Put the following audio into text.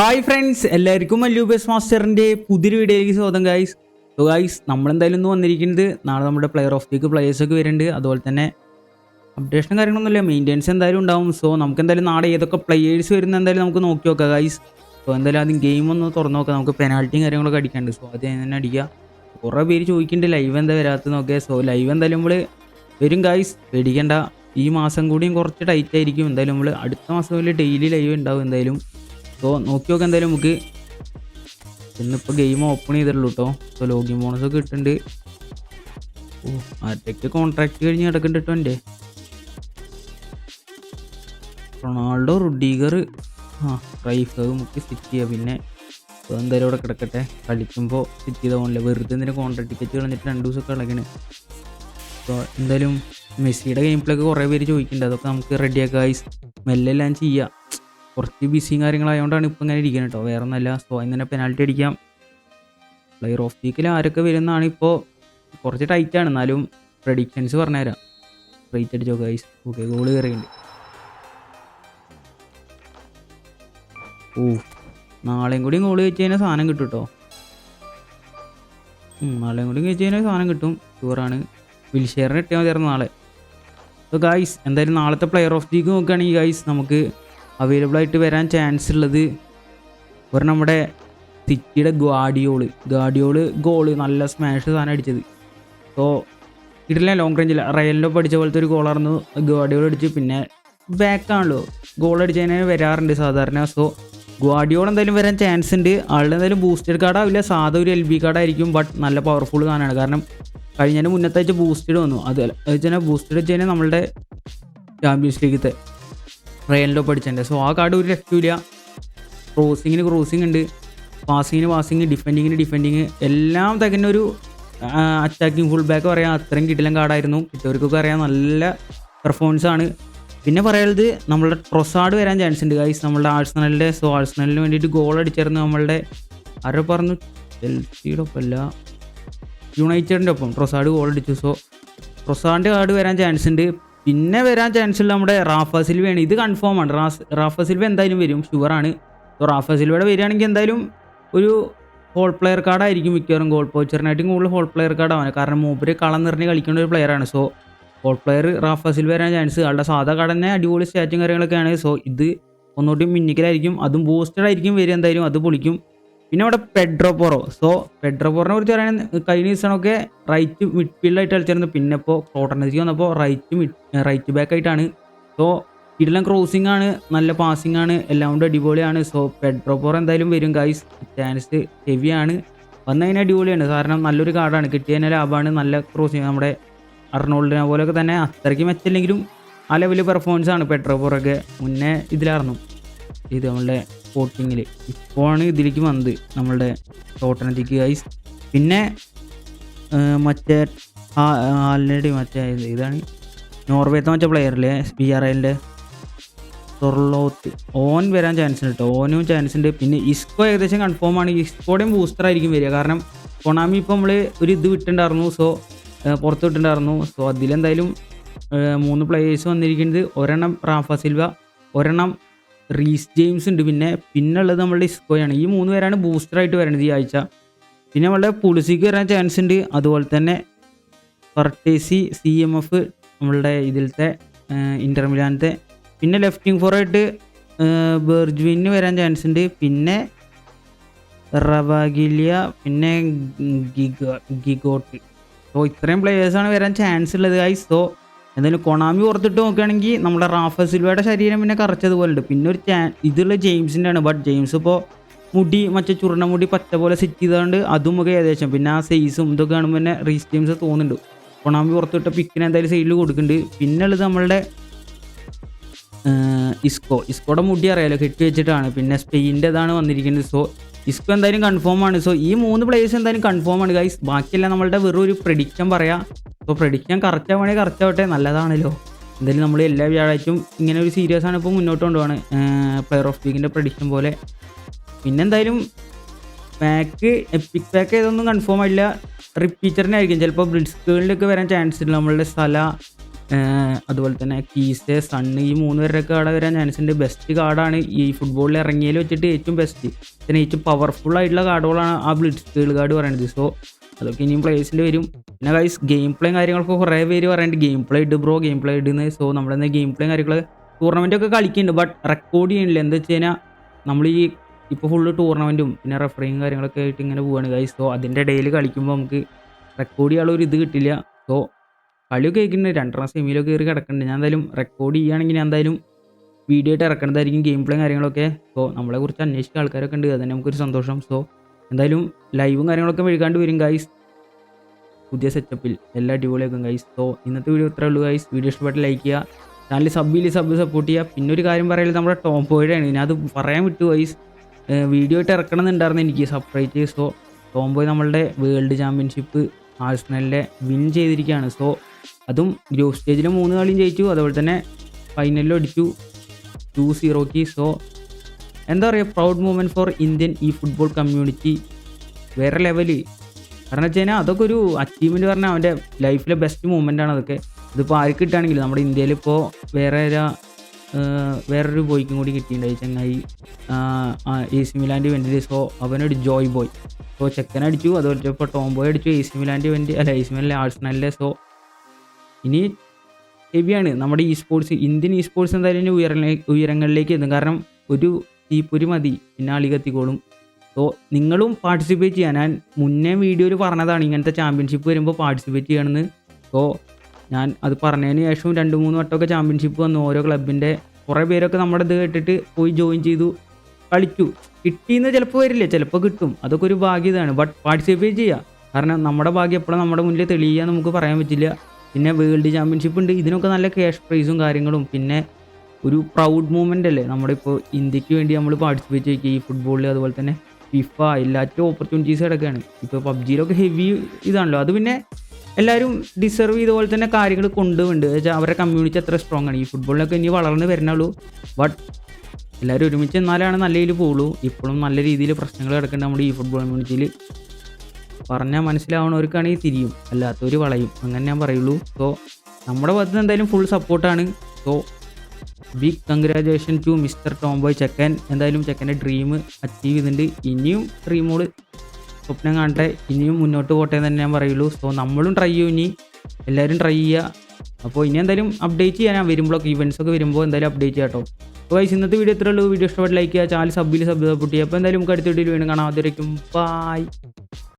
Hi friends എല്ലാവർക്കും മല്ലൂബേസ് മാസ്റ്ററിന്റെ പുതിയൊരു വീഡിയോയിലേക്ക് സ്വാഗതം ഗായ്സ് സോ ഗായ്സ് നമ്മളെന്തായാലും ഒന്ന് വന്നിരിക്കുന്നത് നാളെ നമ്മുടെ പ്ലെയർ ഓഫ് ദിക്ക് പ്ലേയേഴ്സൊക്കെ വരുന്നുണ്ട്. അതുപോലെ തന്നെ അപ്ഡേഷനും കാര്യങ്ങളൊന്നുമില്ല. മെയിന്റെനൻസ് എന്തായാലും ഉണ്ടാവും. സോ നമുക്ക് എന്തായാലും നാളെ ഏതൊക്കെ പ്ലെയേഴ്സ് വരുന്ന എന്തായാലും നമുക്ക് നോക്കി നോക്കാം ഗായ്സ് സോ എന്തായാലും ആദ്യം ഗെയിം ഒന്ന് തുറന്നു നോക്കാം. നമുക്ക് പെനാൽറ്റിയും കാര്യങ്ങളൊക്കെ അടിക്കാണ്ട് സോ അത് തന്നെ അടിക്കുക. കുറേ പേര് ചോദിക്കുന്നുണ്ട് ലൈവ് എന്താ വരാത്തത് നോക്കിയാൽ സോ ലൈവ് എന്തായാലും നമ്മൾ വരും ഗായ്സ് പേടിക്കേണ്ട. ഈ മാസം കൂടിയും കുറച്ച് ടൈറ്റ് ആയിരിക്കും. എന്തായാലും നമ്മൾ അടുത്ത മാസം വലിയ ഡെയിലി ലൈവ് ഉണ്ടാവും എന്തായാലും. സോ നോക്കി നോക്കാം എന്തായാലും നമുക്ക് ഇന്നിപ്പോൾ ഗെയിം ഓപ്പൺ ചെയ്തിട്ടുള്ളൂ കേട്ടോ സോ ലോഗിൻ ബോണസ് ഒക്കെ കിട്ടുന്നുണ്ട് ഓ ആറ്റയ്ക്ക് കോൺട്രാക്ട് കഴിഞ്ഞ് കിടക്കുന്നുണ്ട് കേട്ടോ എന്റെ റൊണാൾഡോ റുഡീഗർ ആ റൈഫ് അത് നമുക്ക് സ്റ്റിച്ച് ചെയ്യാം. പിന്നെ എന്തായാലും ഇവിടെ കിടക്കട്ടെ. കളിക്കുമ്പോൾ സ്റ്റിച്ച് ചെയ്ത പോകണില്ല വെറുതെ എന്തിനാ കോൺട്രാക്ട് ടിക്കറ്റ് കളഞ്ഞിട്ട് രണ്ട് ദിവസമൊക്കെ കളകണ് അപ്പോൾ എന്തായാലും മെസ്സിയുടെ ഗെയിം പ്ലേ ഒക്കെ കുറേ പേര് ചോദിക്കുന്നുണ്ട് അതൊക്കെ നമുക്ക് റെഡിയാക്കാം മെല്ലെ എല്ലാം ചെയ്യാം. കുറച്ച് ബിസിയും കാര്യങ്ങളായതുകൊണ്ടാണ് ഇപ്പം ഇങ്ങനെ ഇരിക്കുന്നത് കേട്ടോ വേറെ ഒന്നല്ല സോ അതിന് തന്നെ പെനാൽറ്റി അടിക്കാം പ്ലെയർ ഓഫ് വീക്കിൽ ആരൊക്കെ വരുന്നതാണ് ഇപ്പോൾ കുറച്ച് ടൈറ്റാണ് എന്നാലും പ്രഡിക്ഷൻസ് പറഞ്ഞുതരാം. റേറ്റ് അടിച്ചോ ഗൈസ് ഓക്കെ ഗോൾ കയറിയുണ്ട് ഓ നാളെയും കൂടി ഗോൾ കഴിച്ച് കഴിഞ്ഞാൽ സാധനം കിട്ടും കേട്ടോ നാളെയും കൂടി കഴിച്ച് കഴിഞ്ഞാൽ സാധനം കിട്ടും. ഷുവറാണ് വിൽഷെയറിന് ഇട്ടാൽ മതിയായിരുന്നു നാളെ. അപ്പോൾ ഗൈസ് എന്തായാലും നാളത്തെ പ്ലെയർ ഓഫ് ദീക്ക് നോക്കുകയാണെങ്കിൽ ഗൈസ് നമുക്ക് അവൈലബിൾ ആയിട്ട് വരാൻ ചാൻസ് ഉള്ളത് ഒരു നമ്മുടെ സിറ്റിയുടെ ഗാഡിയോൾ. ഗാഡിയോൾ ഗോൾ നല്ല സ്മാഷ് സാധനം അടിച്ചത്. സോ ഇടില്ല ലോങ് റേഞ്ചിൽ റയലിനോ പഠിച്ച പോലത്തെ ഒരു ഗോളായിരുന്നു ഗാഡിയോൾ അടിച്ച്. പിന്നെ ബാക്കാണല്ലോ ഗോൾ അടിച്ചതിനെ വരാറുണ്ട് സാധാരണ. സോ ഗുവാഡിയോൾ എന്തായാലും വരാൻ ചാൻസ് ഉണ്ട്. ആളുടെ എന്തായാലും ബൂസ്റ്റഡ് കാർഡാവില്ല സാധാ ഒരു എൽ ബി കാർഡായിരിക്കും ബട്ട് നല്ല പവർഫുൾ സാധനമാണ്. കാരണം കഴിഞ്ഞതിന് മുന്നത്തെ ആഴ്ച ബൂസ്റ്റഡ് വന്നു. അത് വെച്ചാൽ ബൂസ്റ്റഡ് വെച്ച് കഴിഞ്ഞാൽ നമ്മളുടെ ചാമ്പ്യൻസ് ലീഗത്തെ റയലിലോ പഠിച്ചിട്ടുണ്ട് സോ ആ കാർഡ് ഒരു രക്ഷയില്ല ക്രോസിങ്ങിന് ക്രോസിംഗ് ഉണ്ട്. പാസിങ്ങിന് പാസിങ് ഡിഫെൻഡിങ്ങിന് ഡിഫെൻഡിങ് എല്ലാം തികഞ്ഞ ഒരു അറ്റാക്കിങ് ഫുൾ ബാക്ക് പറയാം അത്രയും കിട്ടില്ല കാർഡായിരുന്നു. കിട്ടിയവർക്കൊക്കെ അറിയാം നല്ല പെർഫോമൻസ് ആണ്. പിന്നെ പറയുന്നത് നമ്മളുടെ ട്രൊസാഡ് വരാൻ ചാൻസ് ഉണ്ട് ഗൈസ് നമ്മളുടെ ആഴ്സണലിന്റെ സോ ആഴ്സണലിന് വേണ്ടിയിട്ട് ഗോൾ അടിച്ചിരുന്നു നമ്മളുടെ ആരോ പറഞ്ഞു ചെൽസിയുടെ ഒപ്പമല്ല യുണൈറ്റഡിന്റെ ഒപ്പം ട്രൊസാഡ് ഗോൾ അടിച്ചു. സോ ട്രൊസാഡിന്റെ കാർഡ് വരാൻ ചാൻസ് ഉണ്ട്. പിന്നെ വരാൻ ചാൻസ് ഉള്ള നമ്മുടെ റാഫ സിൽവയാണ്. ഇത് കൺഫേം ആണ്. റാസ് റാഫ സിൽവ എന്തായാലും വരും. ഷുവറാണ് സോ റാഫ സിൽവയുടെ വരികയാണെങ്കിൽ എന്തായാലും ഒരു ഹോൾ പ്ലെയർ കാർഡായിരിക്കും മിക്കവാറും ഗോൾ പോച്ചറിനായിട്ടും കൂടുതൽ ഹോൾ പ്ലെയർ കാർഡാണ് കാരണം മൂപ്പര് കളം നിറഞ്ഞ് കളിക്കേണ്ട ഒരു പ്ലെയറാണ് so whole player Rafa Silva വരാൻ ചാൻസ് ആളുടെ സാധാ കാർഡ് തന്നെ അടിപൊളി സ്റ്റാറ്റും കാര്യങ്ങളൊക്കെയാണ്. സോ ഇത് ഒന്നുകൂടി മിന്നിക്കലായിരിക്കും. അതും ബൂസ്റ്റഡ് ആയിരിക്കും വരിക എന്തായാലും. അത് പൊളിക്കും. പിന്നെ അവിടെ പെഡ്രോ പോറോ സോ പെഡ്രോ പോറിനെ കുറിച്ച് പറയാൻ കഴിഞ്ഞ സീസണൊക്കെ റൈറ്റ് മിഡ്ഫീൽഡായിട്ട് കളിച്ചിരുന്നു. പിന്നെ ഇപ്പോൾ കോട്ടനജിക്ക് വന്നപ്പോൾ റൈറ്റ് മിഡ് റൈറ്റ് ബാക്ക് ആയിട്ടാണ്. സോ ഇതെല്ലാം ക്രോസിംഗ് ആണ് നല്ല പാസിംഗ് ആണ് എല്ലാം കൊണ്ടും അടിപൊളിയാണ്. സോ പെഡ്രോ പോറോ എന്തായാലും വരും ഗൈസ് ചാൻസ് ഹെവിയാണ്. വന്നു കഴിഞ്ഞാൽ അടിപൊളിയാണ്. കാരണം നല്ലൊരു കാർഡാണ്. കിട്ടിയതിന് ലാഭമാണ് നല്ല ക്രോസിംഗ് നമ്മുടെ അർണോൾഡിനെ പോലെയൊക്കെ തന്നെ അത്രയ്ക്ക് മെച്ചല്ലെങ്കിലും ആ ലെവലിൽ പെർഫോമൻസ് ആണ് പെട്രോ പോറൊക്കെ മുന്നേ ഇതിലായിരുന്നു ഇത് നമ്മളുടെ സ്പോർട്ടിങ്ങിൽ ഇപ്പോഴാണ് ഇതിലേക്ക് വന്നത് നമ്മളുടെ ടോട്ടനത്തിക്ക് ഗൈസ് പിന്നെ മറ്റേ ആലിനടി മറ്റേ ഇതാണ്. നോർവേത്തെ മറ്റേ പ്ലെയറിലെ ബി ആർ ഐന്റെ സൊർലോത്ത് ഓൻ വരാൻ ചാൻസ് ഉണ്ട് കേട്ടോ ഓനും ചാൻസ് ഉണ്ട്. പിന്നെ ഇസ്കോ ഏകദേശം കൺഫേം ആണ്. ഇസ്കോയുടെയും ബൂസ്റ്റർ ആയിരിക്കും വരിക. കാരണം കൊണാമി ഇപ്പോൾ നമ്മൾ ഒരു ഇത് വിട്ടുണ്ടായിരുന്നു സോ പുറത്ത് വിട്ടുണ്ടായിരുന്നു സോ അതിലെന്തായാലും മൂന്ന് പ്ലേയേഴ്സ് വന്നിരിക്കുന്നത്. ഒരെണ്ണം റാഫ സിൽവ ഒരെണ്ണം റീസ് ജെയിംസ് ഉണ്ട്. പിന്നെ പിന്നെ ഉള്ളത് നമ്മളുടെ ഇസ്കോയാണ്. ഈ മൂന്ന് പേരാണ് ബൂസ്റ്ററായിട്ട് വരുന്നത് ഈ ആഴ്ച. പിന്നെ നമ്മളുടെ പുളിസിക്ക് വരാൻ ചാൻസ് ഉണ്ട്. അതുപോലെ തന്നെ ഫർട്ടേസി സി എം എഫ് നമ്മളുടെ ഇതിലത്തെ ഇന്റർമിലാനത്തെ പിന്നെ ലെഫ്റ്റിംഗ് ഫോറായിട്ട് ബെർജ്വിന് വരാൻ ചാൻസ് ഉണ്ട്. പിന്നെ റവാഗിലിയ പിന്നെ ഗിഗ ഗിഗോട്ട്. സോ ഇത്രയും പ്ലേയേഴ്സാണ് വരാൻ ചാൻസ് ഉള്ളത് ഐ സോ എന്തായാലും കൊണാമി ഓർത്തിട്ട് നോക്കുകയാണെങ്കിൽ നമ്മുടെ റാഫ സിൽവയുടെ ശരീരം പിന്നെ കറച്ചതുപോലെ ഉണ്ട് പിന്നെ ഒരു ചാ ഇതുള്ള ജെയിംസിന്റെ ആണ് ബട്ട് ജെയിംസ് ഇപ്പോൾ മുടി മറ്റേ ചുരുണ മുടി പച്ച പോലെ സെറ്റ് ചെയ്തുകൊണ്ട് അതും ഒക്കെ ഏകദേശം. പിന്നെ ആ സൈസും ഇതൊക്കെ കാണുമ്പോൾ തന്നെ റീസ് ജെയിംസ് തോന്നുന്നുണ്ട്. കൊണാമി പുറത്തുവിട്ട പിക്കിന് എന്തായാലും സൈഡിൽ കൊടുക്കുന്നുണ്ട്. പിന്നെ ഉള്ളത് നമ്മളുടെ ഇസ്കോ. ഇസ്കോയുടെ മുടി അറിയാലോ? കെട്ടി വെച്ചിട്ടാണ്. പിന്നെ സ്പെയിന്റെ ഇതാണ് വന്നിരിക്കുന്നത്. സോ ഇസ്കോ എന്തായാലും കൺഫേം ആണ്. സോ ഈ മൂന്ന് പ്ലേയേഴ്സ് എന്തായാലും കൺഫേം ആണ് ഗൈസ് ബാക്കിയെല്ലാം നമ്മളുടെ വെറും ഒരു പ്രഡിക്ഷൻ പറയാം. അപ്പോൾ പ്രഡിക്ഷൻ കറക്റ്റ് ആവുകയാണെങ്കിൽ കറക്റ്റ് ആവട്ടെ. നല്ലതാണല്ലോ. എന്തായാലും നമ്മൾ എല്ലാ വ്യാഴാഴ്ചയും ഇങ്ങനെ ഒരു സീരിയസ് ആണ് ഇപ്പോൾ മുന്നോട്ട് കൊണ്ടുപോവാണ് പ്ലെയർ ഓഫ് വീക്കിന്റെ പ്രഡിക്ഷൻ പോലെ. പിന്നെ എന്തായാലും പാക്ക് എപ്പിക് പാക്ക് ഏതൊന്നും കൺഫേം ആയില്ല. റിപ്പീറ്ററിനായിരിക്കും ചിലപ്പോൾ ബ്രിഡ്സ്കേളിലൊക്കെ വരാൻ ചാൻസ് ഉണ്ട് നമ്മളുടെ സ്ഥല അതുപോലെ തന്നെ കീസ് സണ്ണ് ഈ മൂന്ന് പേരുടെയൊക്കെ കാർഡ് വരാൻ ചാൻസ് ഉണ്ട് ബെസ്റ്റ് കാർഡാണ്. ഈ ഫുട്ബോളിൽ ഇറങ്ങിയതിൽ വെച്ചിട്ട് ഏറ്റവും ബെസ്റ്റ് പിന്നെ ഏറ്റവും പവർഫുൾ ആയിട്ടുള്ള കാർഡുകളാണ് ആ ബ്ലിറ്റ്സ് കാർഡ് പറയുന്നത് സോ അതൊക്കെ ഇനിയും പ്ലേസിന്റെ വരും. പിന്നെ ഗൈസ് ഗെയിം പ്ലേയും കാര്യങ്ങളൊക്കെ കുറേ പേര് പറയുന്നുണ്ട് ഗെയിം പ്ലേ ഇട്ട് ബ്രോ ഗെയിം പ്ലേ ഇടുന്നത് സോ നമ്മളെന്താ ഗെയിം പ്ലേയും കാര്യങ്ങൾ ടൂർണമെന്റ് ഒക്കെ കളിക്കുന്നുണ്ട് ബട്ട് റെക്കോർഡ് ചെയ്യണില്ല. എന്താ വെച്ച് കഴിഞ്ഞാൽ നമ്മൾ ഈ ഇപ്പോൾ ഫുള്ള് ടൂർണമെന്റും പിന്നെ റെഫറിങ്ങും കാര്യങ്ങളൊക്കെ ആയിട്ട് ഇങ്ങനെ പോവുകയാണ് ഗൈസ് സോ അതിന്റെ ഇടയിൽ കളിക്കുമ്പോൾ നമുക്ക് റെക്കോർഡ് ചെയ്യാനുള്ള ഒരു ഇത് കിട്ടില്ല. സോ കളിയൊക്കെ കേൾക്കുന്നുണ്ട് രണ്ടെണ്ണം സെമിയിലൊക്കെ കയറി കിടക്കുന്നുണ്ട്. ഞാൻ എന്തായാലും റെക്കോർഡ് ചെയ്യുകയാണെങ്കിൽ ഞാൻ എന്തായാലും വീഡിയോ ആയിട്ട് ഇറക്കുന്നതായിരിക്കും ഗെയിം പ്ലേയും കാര്യങ്ങളൊക്കെ. സോ നമ്മളെ കുറിച്ച് അന്വേഷിക്കുന്ന ആൾക്കാരൊക്കെ ഉണ്ട്. അതുതന്നെ നമുക്കൊരു സന്തോഷം. സോ എന്തായാലും ലൈവും കാര്യങ്ങളൊക്കെ മെഴുകാണ്ട് വരും ഗൈസ് പുതിയ സെറ്റപ്പിൽ എല്ലാ അടിപൊളിയാക്കും ഗൈസ് സോ ഇന്നത്തെ വീഡിയോ ഇത്രേ ഉള്ളൂ ഗൈസ് വീഡിയോ ഇഷ്ടപ്പെട്ട് ലൈക്ക് ചെയ്യുക. ചാനൽ സബ് സബ്ബിൽ സബ് സപ്പോർട്ട് ചെയ്യുക. പിന്നെ ഒരു കാര്യം പറയുന്നത് നമ്മുടെ ടോം ടോംബോയുടെ ആണ്. അത് പറയാൻ വിട്ടു ഗൈസ് വീഡിയോ ആയിട്ട് ഇറക്കണം എന്നുണ്ടായിരുന്നു എനിക്ക്. സെപ്പറേറ്റ് സോ ടോം ബോയ് നമ്മളുടെ വേൾഡ് ചാമ്പ്യൻഷിപ്പ് ആഴ്സണലിലെ വിൻ ചെയ്തിരിക്കുകയാണ്. സോ അതും ഗ്രൂപ്പ് സ്റ്റേജിൽ മൂന്ന് കളിയും ജയിച്ചു. അതുപോലെ തന്നെ ഫൈനലിലും അടിച്ചു. ടു സീറോക്ക് സോ എന്താ പറയുക പ്രൗഡ് മൂമെന്റ് ഫോർ ഇന്ത്യൻ ഈ ഫുട്ബോൾ കമ്മ്യൂണിറ്റി വേറെ ലെവൽ കാരണം വെച്ച് കഴിഞ്ഞാൽ അതൊക്കെ ഒരു അച്ചീവ്മെന്റ് പറഞ്ഞാൽ അവന്റെ ലൈഫിലെ ബെസ്റ്റ് മൂമെന്റ് ആണ് അതൊക്കെ. ഇതിപ്പോൾ ആർക്ക് കിട്ടുകയാണെങ്കിലും നമ്മുടെ ഇന്ത്യയിൽ ഇപ്പോൾ വേറെ വേറൊരു ബോയ്ക്കും കൂടി കിട്ടിയിട്ടുണ്ടായി ചങ്ങായി എ സി മിലാന്റെ വേണ്ടി സോ അവനൊരു ജോയ് ബോയ് സോ ചെക്കൻ അടിച്ചു അതുപോലെ ഇപ്പോൾ ടോം അടിച്ചു എ സി മിലാന്റെ ഇവന്റ് അല്ല എ സി മിലാന്റെ ആഴ്സണലിലെ സോ ഇനി ഹെവിയാണ്. നമ്മുടെ ഈ സ്പോർട്സ് ഇന്ത്യൻ ഈ സ്പോർട്സ് എന്തായാലും ഇനി ഉയര ഉയരങ്ങളിലേക്ക് എത്തും. കാരണം ഒരു തീപ്പൊരി മതി. പിന്നെ ആളി കത്തിക്കോളും സോ നിങ്ങളും പാർട്ടിസിപ്പേറ്റ് ചെയ്യാൻ ഞാൻ മുന്നേ വീഡിയോയിൽ പറഞ്ഞതാണ് ഇങ്ങനത്തെ ചാമ്പ്യൻഷിപ്പ് വരുമ്പോൾ പാർട്ടിസിപ്പേറ്റ് ചെയ്യണമെന്ന്. സോ ഞാൻ അത് പറഞ്ഞതിന് ശേഷം രണ്ട് മൂന്ന് വട്ടമൊക്കെ ചാമ്പ്യൻഷിപ്പ് വന്നു. ഓരോ ക്ലബിന്റെ കുറേ പേരൊക്കെ നമ്മുടെ ഇത് കേട്ടിട്ട് പോയി ജോയിൻ ചെയ്തു കളിച്ചു. കിട്ടിയെന്ന് ചിലപ്പോൾ വരില്ല. ചിലപ്പോൾ കിട്ടും. അതൊക്കെ ഒരു ഭാഗ്യതാണ് ബട്ട് പാർട്ടിസിപ്പേറ്റ് ചെയ്യുക കാരണം നമ്മുടെ ഭാഗ്യം എപ്പോഴും നമ്മുടെ മുന്നിൽ തെളിയുക നമുക്ക് പറയാൻ പറ്റില്ല. പിന്നെ വേൾഡ് ചാമ്പ്യൻഷിപ്പ് ഉണ്ട്. ഇതിനൊക്കെ നല്ല ക്യാഷ് പ്രൈസും കാര്യങ്ങളും. പിന്നെ ഒരു പ്രൗഡ് മൂമെന്റ് അല്ലേ? നമ്മുടെ ഇപ്പോൾ ഇന്ത്യയ്ക്ക് വേണ്ടി നമ്മൾ പാർട്ടിസിപ്പേറ്റ് ചെയ്യുക. ഈ ഫുട്ബോളിൽ അതുപോലെ തന്നെ ഫിഫ എല്ലാറ്റും ഓപ്പർച്യൂണിറ്റീസ് കിടക്കുകയാണ് ഇപ്പോൾ പബ്ജിയിലൊക്കെ ഹെവി ഇതാണല്ലോ. അത് പിന്നെ എല്ലാവരും ഡിസർവ് ചെയ്തപോലെ തന്നെ കാര്യങ്ങൾ കൊണ്ടുപോകുന്നുണ്ട് വെച്ചാൽ അവരുടെ കമ്മ്യൂണിറ്റി അത്ര സ്ട്രോങ് ആണ്. ഈ ഫുട്ബോളിലൊക്കെ ഇനി വളർന്ന് വരണുള്ളൂ ബട്ട് എല്ലാവരും ഒരുമിച്ച് എന്നാലാണ് നല്ല രീതിയിൽ പോകുള്ളൂ ഇപ്പോഴും നല്ല രീതിയിൽ പ്രശ്നങ്ങൾ കിടക്കേണ്ട നമ്മുടെ ഈ ഫുട്ബോൾ കമ്മ്യൂണിറ്റിയിൽ പറഞ്ഞാൽ മനസ്സിലാവണവർക്കാണെങ്കിൽ തിരിയും അല്ലാത്തവർ വളയും. അങ്ങനെ ഞാൻ പറയുള്ളൂ. സോ നമ്മുടെ ഭാഗത്ത് എന്തായാലും ഫുൾ സപ്പോർട്ടാണ് so big congratulation to mister Tomboy ചെക്കൻ എന്തായാലും ചെക്കന്റെ ഡ്രീം അച്ചീവ് ചെയ്തിട്ടുണ്ട്. ഇനിയും ഡ്രീമോട് സ്വപ്നം കാണട്ടെ. ഇനിയും മുന്നോട്ട് പോട്ടെ എന്ന് തന്നെ ഞാൻ പറയുള്ളൂ. സോ നമ്മളും ട്രൈ ചെയ്യും ഇനി. എല്ലാവരും ട്രൈ ചെയ്യുക. അപ്പോൾ ഇനി എന്തായാലും അപ്ഡേറ്റ് ചെയ്യാൻ വരുമ്പോഴൊക്കെ ഇവന്റ്സ് ഒക്കെ വരുമ്പോൾ എന്തായാലും അപ്ഡേറ്റ് ചെയ്യാം കേട്ടോ. അപ്പോൾ വൈസ് ഇന്നത്തെ വീഡിയോ ഇത്രേ ഉള്ളൂ. വീഡിയോ ഇഷ്ടപ്പെട്ട് ലൈക്ക് ചെയ്യുക. ചാനൽ സബ്ബിൽ സബ് സപ്പോർട്ട് ചെയ്യുക അപ്പോൾ എന്തായാലും നമുക്ക് അടുത്ത വീഡിയോയിൽ വീണ്ടും കാണാം. അതുവരേക്കും. ബൈ